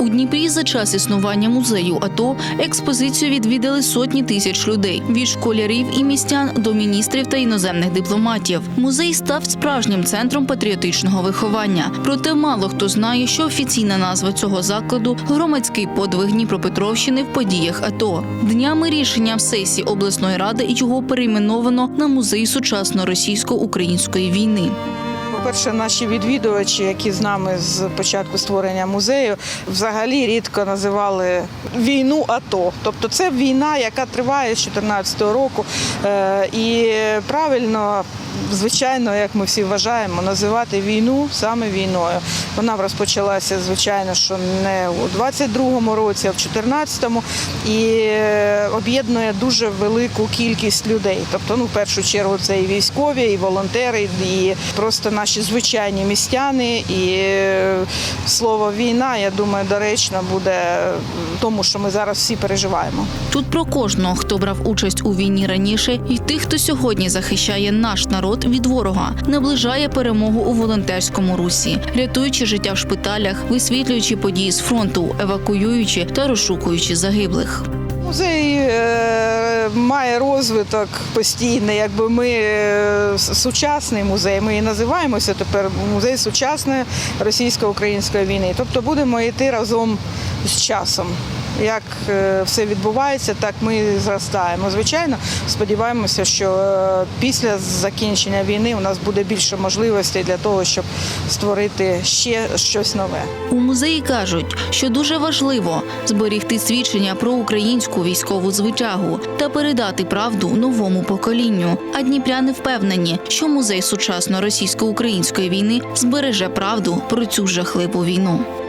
У Дніпрі за час існування музею АТО експозицію відвідали сотні тисяч людей від школярів і містян до міністрів та іноземних дипломатів. Музей став справжнім центром патріотичного виховання. Проте мало хто знає, що офіційна назва цього закладу громадський подвиг Дніпропетровщини в подіях АТО. Днями рішенням сесії обласної ради його перейменовано на музей сучасно-російсько-української війни. По-перше, наші відвідувачі, які з нами з початку створення музею, взагалі рідко називали війну АТО. Тобто це війна, яка триває з 2014 року. Е, І правильно, звичайно, як ми всі вважаємо, називати війну саме війною. Вона розпочалася, звичайно, що не у 22-му році, а в 14-му і е, об'єднує дуже велику кількість людей. Тобто, ну, в першу чергу, це і військові, і волонтери, і просто наші звичайні містяни. І слово війна, я думаю, доречно буде тому, що ми зараз всі переживаємо. Тут про кожного, хто брав участь у війні раніше, і тих, хто сьогодні захищає наш народ від ворога, наближає перемогу у волонтерському русі, рятуючи життя в шпиталях, висвітлюючи події з фронту, евакуюючи та розшукуючи загиблих. Музей е, має розвиток постійний, якби ми е, сучасний музей. Ми і називаємося тепер музей сучасної російсько-української війни. Тобто будемо йти разом з часом. Як е, все відбувається, так ми зростаємо. Звичайно, сподіваємося, що е, після закінчення війни у нас буде більше можливостей для того, щоб створити ще щось нове. У музеї кажуть, що дуже важливо зберігти свідчення про українську військову звитягу та передати правду новому поколінню. А дніпряни впевнені, що музей сучасно російсько-української війни збереже правду про цю жахливу війну.